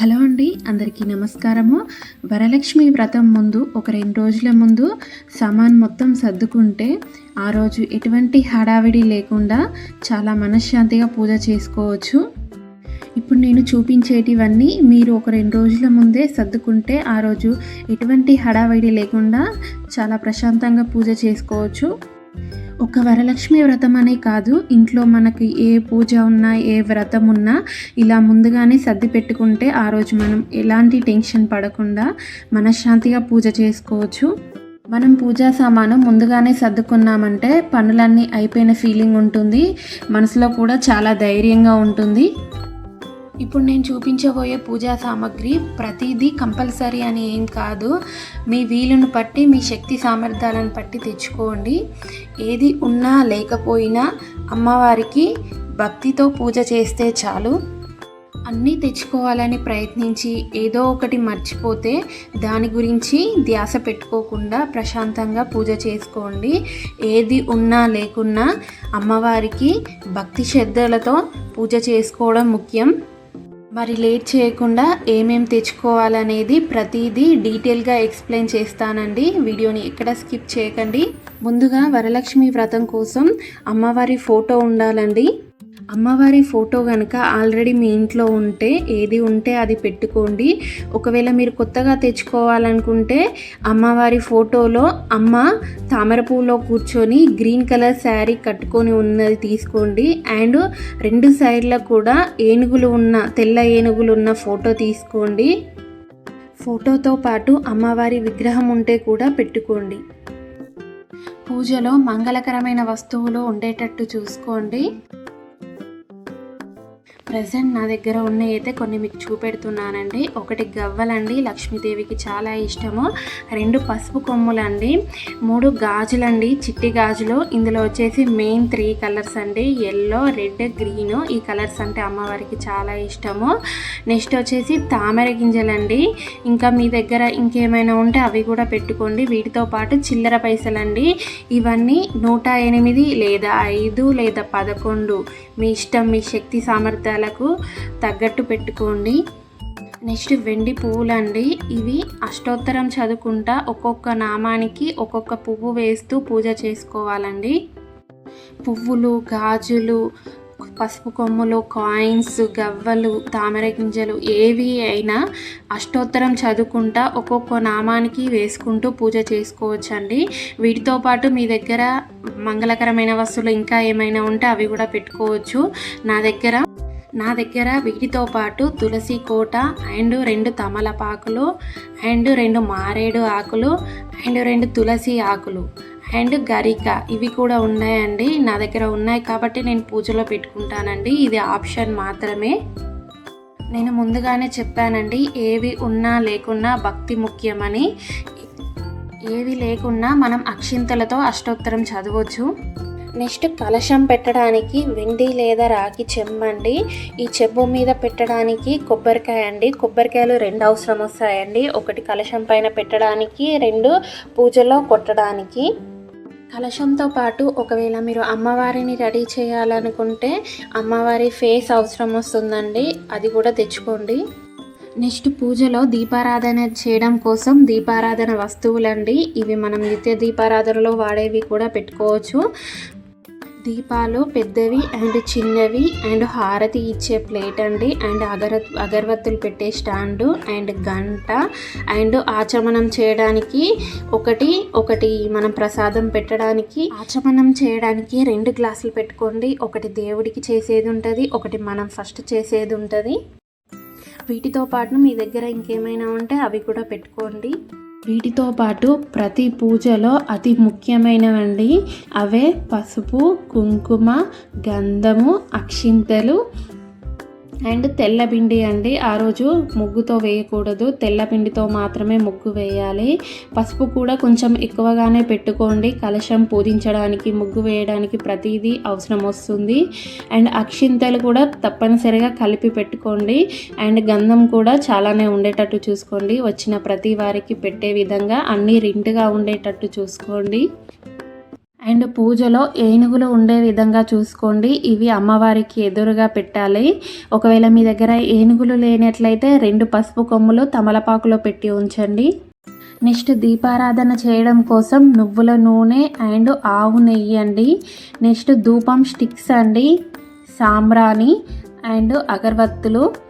Hello అండి అందరికీ నమస్కారము. వరలక్ష్మి వ్రతం ముందు ఒక రెండు రోజుల ముందు సామాన్ మొత్తం సర్దుకుంటే ఆ రోజు ఎటువంటి హడావిడి లేకుండా చాలా మనశ్శాంతిగా పూజ చేసుకోవచ్చు. ఇప్పుడు నేను చూపించేటివన్నీ మీరు ఒక రెండు రోజుల ముందే సర్దుకుంటే ఆ రోజు ఎటువంటి హడావిడి లేకుండా చాలా ప్రశాంతంగా పూజ చేసుకోవచ్చు. ఒక వరలక్ష్మి వ్రతం అనే కాదు. ఇంట్లో మనకి ఏ పూజ ఉన్నా ఏ వ్రతం ఉన్నా ఇలా ముందుగానే సర్ది పెట్టుకుంటే ఆ రోజు మనం ఎలాంటి టెన్షన్ పడకుండా మనశ్శాంతిగా పూజ చేసుకోవచ్చు. మనం పూజా సామాను ముందుగానే సర్దుకున్నామంటే పనులన్నీ అయిపోయిన ఫీలింగ్ ఉంటుంది. మనసులో కూడా చాలా ధైర్యంగా ఉంటుంది. ఇప్పుడు నేను చూపించబోయే పూజా సామాగ్రి ప్రతిదీ కంపల్సరీ అని ఏం కాదు. మీ వీలును బట్టి మీ శక్తి సామర్థ్యాలను బట్టి తెచ్చుకోండి. ఏది ఉన్నా లేకపోయినా అమ్మవారికి భక్తితో పూజ చేస్తే చాలు. అన్నీ తెచ్చుకోవాలని ప్రయత్నించి ఏదో ఒకటి మర్చిపోతే దాని గురించి ధ్యాస పెట్టుకోకుండా ప్రశాంతంగా పూజ చేసుకోండి. ఏది ఉన్నా లేకున్నా అమ్మవారికి భక్తి శ్రద్ధలతో పూజ చేసుకోవడం ముఖ్యం. మరి లేట్ చేయకుండా ఏమేం తెచ్చుకోవాలనేది ప్రతిదీ డీటెయిల్గా ఎక్స్ప్లెయిన్ చేస్తానండి. వీడియోని ఎక్కడ స్కిప్ చేయకండి. ముందుగా వరలక్ష్మి వ్రతం కోసం అమ్మవారి ఫోటో ఉండాలండి. అమ్మవారి ఫోటో కనుక ఆల్రెడీ మీ ఇంట్లో ఉంటే ఏది ఉంటే అది పెట్టుకోండి. ఒకవేళ మీరు కొత్తగా తెచ్చుకోవాలనుకుంటే అమ్మవారి ఫోటోలో అమ్మ తామరపూలో కూర్చొని గ్రీన్ కలర్ శారీ కట్టుకొని ఉన్నది తీసుకోండి. అండ్ రెండు సైడ్ల కూడా ఏనుగులు ఉన్న తెల్ల ఏనుగులు ఉన్న ఫోటో తీసుకోండి. ఫోటోతో పాటు అమ్మవారి విగ్రహం ఉంటే కూడా పెట్టుకోండి. పూజలో మంగళకరమైన వస్తువులు ఉండేటట్టు చూసుకోండి. ప్రజెంట్ నా దగ్గర ఉన్న అయితే కొన్ని మీకు చూపెడుతున్నానండి. ఒకటి గవ్వలండి లక్ష్మీదేవికి చాలా ఇష్టము. రెండు పసుపు కొమ్ములండి మూడు గాజులండి చిట్టి గాజులు. ఇందులో వచ్చేసి మెయిన్ త్రీ కలర్స్ అండి. ఎల్లో రెడ్ గ్రీన్ ఈ కలర్స్ అంటే అమ్మవారికి చాలా ఇష్టము. నెక్స్ట్ వచ్చేసి తామర గింజలండి. ఇంకా మీ దగ్గర ఇంకేమైనా ఉంటే అవి కూడా పెట్టుకోండి. వీటితో పాటు చిల్లర పైసలండి. ఇవన్నీ నూట ఎనిమిది లేదా ఐదు లేదా పదకొండు మీ ఇష్టం మీ శక్తి సామర్థ్యాలకు తగ్గట్టు పెట్టుకోండి. నెక్స్ట్ వెండి పువ్వులండి. ఇవి అష్టోత్తరం చదువుకుంటా ఒక్కొక్క నామానికి ఒక్కొక్క పువ్వు వేస్తూ పూజ చేసుకోవాలండి. పువ్వులు గాజులు పసుపు కొమ్ములు కాయిన్స్ గవ్వలు తామర గింజలు ఏవి అయినా అష్టోత్తరం చదువుకుంటా ఒక్కొక్క నామానికి వేసుకుంటూ పూజ చేసుకోవచ్చండి. వీటితో పాటు మీ దగ్గర మంగళకరమైన వస్తువులు ఇంకా ఏమైనా ఉంటే అవి కూడా పెట్టుకోవచ్చు. నా దగ్గర నా దగ్గర వీటితో పాటు తులసి కోట అండ్ రెండు తమలపాకులు అండ్ రెండు మారేడు ఆకులు అండ్ రెండు తులసి ఆకులు అండ్ గరిక. ఇవి కూడా ఉన్నాయండి నా దగ్గర ఉన్నాయి కాబట్టి నేను పూజలో పెట్టుకుంటానండి. ఇది ఆప్షన్ మాత్రమే. నేను ముందుగానే చెప్పానండి ఏవి ఉన్నా లేకున్నా భక్తి ముఖ్యమని. ఏవి లేకున్నా మనం అక్షింతలతో అష్టోత్తరం చదవచ్చు. నెక్స్ట్ కలశం పెట్టడానికి వెండి లేదా రాగి చెమ్మండి ఈ చెంబు మీద పెట్టడానికి కొబ్బరికాయ అండి. కొబ్బరికాయలు రెండు అవసరం వస్తాయండి. ఒకటి కలశం పైన పెట్టడానికి రెండు పూజలో కొట్టడానికి. కలశంతో పాటు ఒకవేళ మీరు అమ్మవారిని రెడీ చేయాలనుకుంటే అమ్మవారి ఫేస్ అవసరం వస్తుందండి. అది కూడా తెచ్చుకోండి. నెక్స్ట్ పూజలో దీపారాధన చేయడం కోసం దీపారాధన వస్తువులండి. ఇవి మనం నిత్య దీపారాధనలో వాడేవి కూడా పెట్టుకోవచ్చు. దీపాలు పెద్దవి అండ్ చిన్నవి అండ్ హారతి ఇచ్చే ప్లేట్ అండి. అండ్ అగర అగరవత్తులు పెట్టే స్టాండు అండ్ గంట అండ్ ఆచమనం చేయడానికి ఒకటి ఒకటి మనం ప్రసాదం పెట్టడానికి. ఆచమనం చేయడానికి రెండు గ్లాసులు పెట్టుకోండి. ఒకటి దేవుడికి చేసేది ఉంటుంది ఒకటి మనం ఫస్ట్ చేసేది ఉంటుంది. వీటితో పాటు మీ దగ్గర ఇంకేమైనా ఉంటే అవి కూడా పెట్టుకోండి. వీటితో పాటు ప్రతి పూజలో అతి ముఖ్యమైనవండి. అవే పసుపు కుంకుమ గంధము అక్షింతలు అండ్ తెల్ల పిండి అండి. ఆ రోజు ముగ్గుతో వేయకూడదు. తెల్ల పిండితో మాత్రమే ముగ్గు వేయాలి. పసుపు కూడా కొంచెం ఎక్కువగానే పెట్టుకోండి. కలశం పూజించడానికి ముగ్గు వేయడానికి ప్రతిదీ అవసరం వస్తుంది. అండ్ అక్షింతలు కూడా తప్పనిసరిగా కలిపి పెట్టుకోండి. అండ్ గంధం కూడా చాలానే ఉండేటట్టు చూసుకోండి. వచ్చిన ప్రతి వారికి పెట్టే విధంగా అన్నీ రింటుగా ఉండేటట్టు చూసుకోండి. అండ్ పూజలో ఏనుగులు ఉండే విధంగా చూసుకోండి. ఇవి అమ్మవారికి ఎదురుగా పెట్టాలి. ఒకవేళ మీ దగ్గర ఏనుగులు లేనట్లయితే రెండు పసుపు కొమ్ములు తమలపాకులో పెట్టి ఉంచండి. నెక్స్ట్ దీపారాధన చేయడం కోసం నువ్వుల నూనె అండ్ ఆవు నెయ్యి అండి. నెక్స్ట్ ధూపం స్టిక్స్ అండి. సాంబ్రాణి అండ్ అగరవత్తులు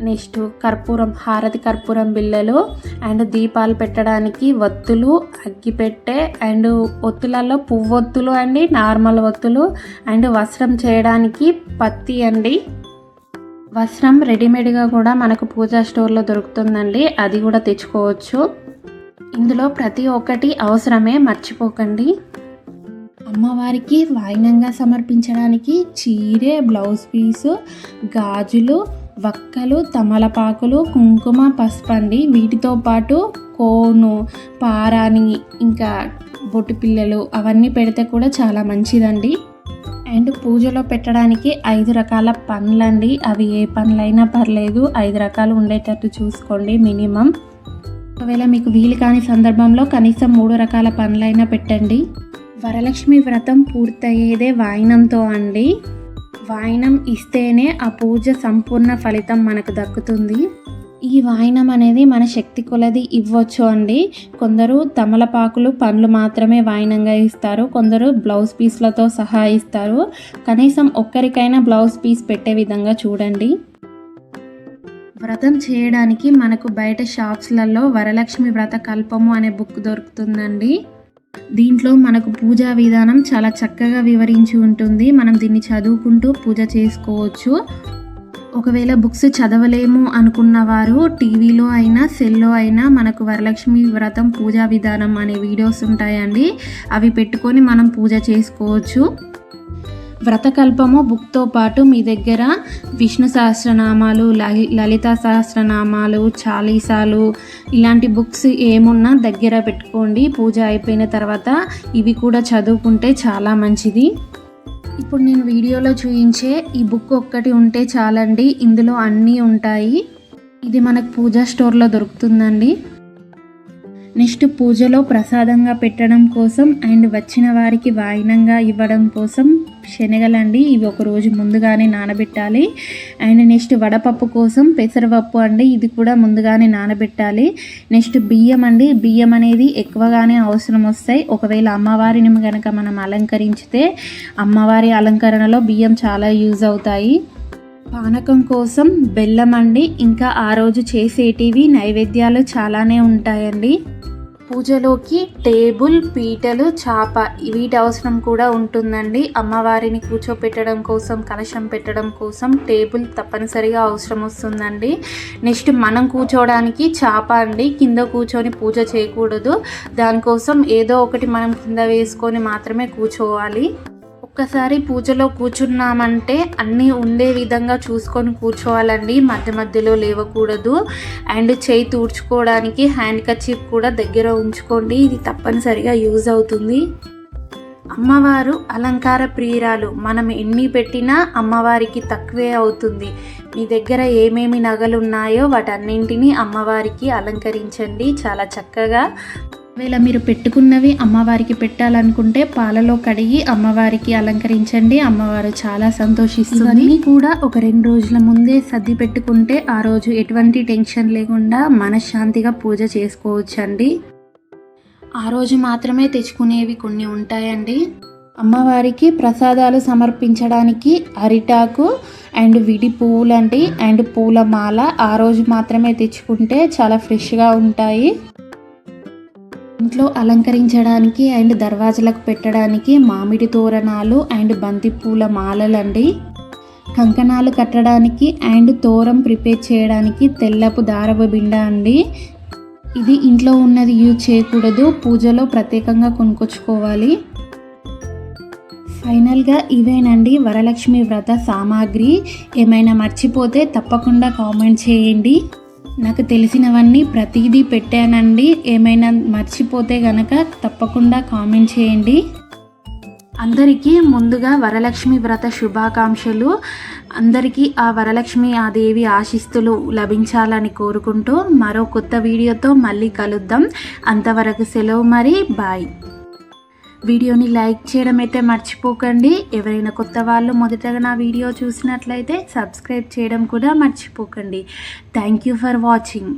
నెక్స్ట్ కర్పూరం హారతి కర్పూరం బిళ్ళలు అండ్ దీపాలు పెట్టడానికి ఒత్తులు అగ్గిపెట్టె అండ్ ఒత్తులలో పువ్వొత్తులు అండి నార్మల్ ఒత్తులు అండ్ వస్త్రం చేయడానికి పత్తి అండి. వస్త్రం రెడీమేడ్గా కూడా మనకు పూజా స్టోర్లో దొరుకుతుందండి అది కూడా తెచ్చుకోవచ్చు. ఇందులో ప్రతి ఒక్కటి అవసరమే మర్చిపోకండి. అమ్మవారికి వాయినంగా సమర్పించడానికి చీరే బ్లౌజ్ పీసు గాజులు వక్కలు తమలపాకులు కుంకుమ పసుపండి వీటితో పాటు కోను పారాని ఇంకా బొట్టు పిల్లలు అవన్నీ పెడితే కూడా చాలా మంచిదండి. అండ్ పూజలో పెట్టడానికి ఐదు రకాల పండ్లండి. అవి ఏ పండ్లైనా పర్లేదు ఐదు రకాలు ఉండేటట్టు చూసుకోండి మినిమం. ఒకవేళ మీకు వీలు కాని సందర్భంలో కనీసం మూడు రకాల పండ్లైనా పెట్టండి. వరలక్ష్మి వ్రతం పూర్తయ్యేదే వాయినంతో అండి. వాయినం ఇస్తేనే ఆ పూజ సంపూర్ణ ఫలితం మనకు దక్కుతుంది. ఈ వాయినం అనేది మన శక్తి కొలది ఇవ్వచ్చు అండి. కొందరు తమలపాకులు పండ్లు మాత్రమే వాయినంగా ఇస్తారు. కొందరు బ్లౌజ్ పీస్లతో సహా ఇస్తారు. కనీసం ఒక్కరికైనా బ్లౌజ్ పీస్ పెట్టే విధంగా చూడండి. వ్రతం చేయడానికి మనకు బయట షాప్స్లలో వరలక్ష్మి వ్రత కల్పము అనే బుక్ దొరుకుతుందండి. దీంట్లో మనకు పూజా విధానం చాలా చక్కగా వివరించి ఉంటుంది. మనం దీన్ని చదువుకుంటూ పూజ చేసుకోవచ్చు. ఒకవేళ బుక్స్ చదవలేము అనుకున్న వారు టీవీలో అయినా సెల్లో అయినా మనకు వరలక్ష్మి వ్రతం పూజా విధానం అనే వీడియోస్ ఉంటాయండి. అవి పెట్టుకొని మనం పూజ చేసుకోవచ్చు. వ్రతకల్పము బుక్తో పాటు మీ దగ్గర విష్ణు సహస్రనామాలు లలి లలిత సహస్రనామాలు చాలీసాలు ఇలాంటి బుక్స్ ఏమున్నా దగ్గర పెట్టుకోండి. పూజ అయిపోయిన తర్వాత ఇవి కూడా చదువుకుంటే చాలా మంచిది. ఇప్పుడు నేను వీడియోలో చూపించే ఈ బుక్ ఒక్కటి ఉంటే చాలండి. ఇందులో అన్నీ ఉంటాయి. ఇది మనకు పూజా స్టోర్లో దొరుకుతుందండి. నెక్స్ట్ పూజలో ప్రసాదంగా పెట్టడం కోసం అండ్ వచ్చిన వారికి వాయినంగా ఇవ్వడం కోసం శనగలండి. ఇవి ఒక రోజు ముందుగానే నానబెట్టాలి. అండ్ నెక్స్ట్ వడపప్పు కోసం పెసరపప్పు అండి. ఇది కూడా ముందుగానే నానబెట్టాలి. నెక్స్ట్ బియ్యం అండి. బియ్యం అనేది ఎక్కువగానే అవసరం వస్తాయి. ఒకవేళ అమ్మవారిని కనుక మనం అలంకరించితే అమ్మవారి అలంకరణలో బియ్యం చాలా యూజ్ అవుతాయి. పానకం కోసం బెల్లం అండి. ఇంకా ఆ రోజు చేసేటివి నైవేద్యాలు చాలానే ఉంటాయండి. పూజలోకి టేబుల్ పీటలు చాప వీటి అవసరం కూడా ఉంటుందండి. అమ్మవారిని కూర్చోపెట్టడం కోసం కలశం పెట్టడం కోసం టేబుల్ తప్పనిసరిగా అవసరం వస్తుందండి. నెక్స్ట్ మనం కూర్చోవడానికి చాప అండి. కింద కూర్చొని పూజ చేయకూడదు. దానికోసం ఏదో ఒకటి మనం కింద వేసుకొని మాత్రమే కూర్చోవాలి. ఒక్కసారి పూజలో కూర్చున్నామంటే అన్నీ ఉండే విధంగా చూసుకొని కూర్చోవాలండి. మధ్య మధ్యలో లేవకూడదు. అండ్ చేయి తూడ్చుకోవడానికి హ్యాండ్ కచీప్ కూడా దగ్గర ఉంచుకోండి. ఇది తప్పనిసరిగా యూజ్ అవుతుంది. అమ్మవారు అలంకార ప్రియురాలు. మనం ఎన్ని పెట్టినా అమ్మవారికి తక్కువే అవుతుంది. మీ దగ్గర ఏమేమి నగలు ఉన్నాయో వాటన్నింటినీ అమ్మవారికి అలంకరించండి. చాలా చక్కగా ఒకవేళ మీరు పెట్టుకున్నవి అమ్మవారికి పెట్టాలనుకుంటే పాలలో కడిగి అమ్మవారికి అలంకరించండి. అమ్మవారు చాలా సంతోషిస్తుంది. కూడా ఒక రెండు రోజుల ముందే సర్ది పెట్టుకుంటే ఆ రోజు ఎటువంటి టెన్షన్ లేకుండా మనశ్శాంతిగా పూజ చేసుకోవచ్చండి. ఆ రోజు మాత్రమే తెచ్చుకునేవి కొన్ని ఉంటాయండి. అమ్మవారికి ప్రసాదాలు సమర్పించడానికి అరిటాకు అండ్ విడి పువ్వులండి. అండ్ పూల మాల ఆ రోజు మాత్రమే తెచ్చుకుంటే చాలా ఫ్రెష్గా ఉంటాయి. ఇంట్లో అలంకరించడానికి అండ్ దర్వాజలకు పెట్టడానికి మామిడి తోరణాలు అండ్ బంతిపూల మాలలండి. కంకణాలు కట్టడానికి అండ్ తోరం ప్రిపేర్ చేయడానికి తెల్లపు దారపు బిండ అండి. ఇది ఇంట్లో ఉన్నది యూజ్ చేయకూడదు పూజలో ప్రత్యేకంగా కొనుక్కొచ్చుకోవాలి. ఫైనల్గా ఇవేనండి వరలక్ష్మి వ్రత సామాగ్రి. ఏమైనా మర్చిపోతే తప్పకుండా కామెంట్ చేయండి. నాకు తెలిసినవన్నీ ప్రతిదీ పెట్టానండి. ఏమైనా మర్చిపోతే గనక తప్పకుండా కామెంట్ చేయండి. అందరికీ ముందుగా వరలక్ష్మి వ్రత శుభాకాంక్షలు. అందరికీ ఆ వరలక్ష్మి ఆ దేవి ఆశిస్తులు లభించాలని కోరుకుంటూ మరో కొత్త వీడియోతో మళ్ళీ కలుద్దాం. అంతవరకు సెలవు మరి. బాయ్. వీడియోని లైక్ చేయడం అయితే మర్చిపోకండి. ఎవరైనా కొత్త వాళ్ళు మొదటగా నా వీడియో చూసినట్లయితే సబ్స్క్రైబ్ చేయడం కూడా మర్చిపోకండి. Thank you for watching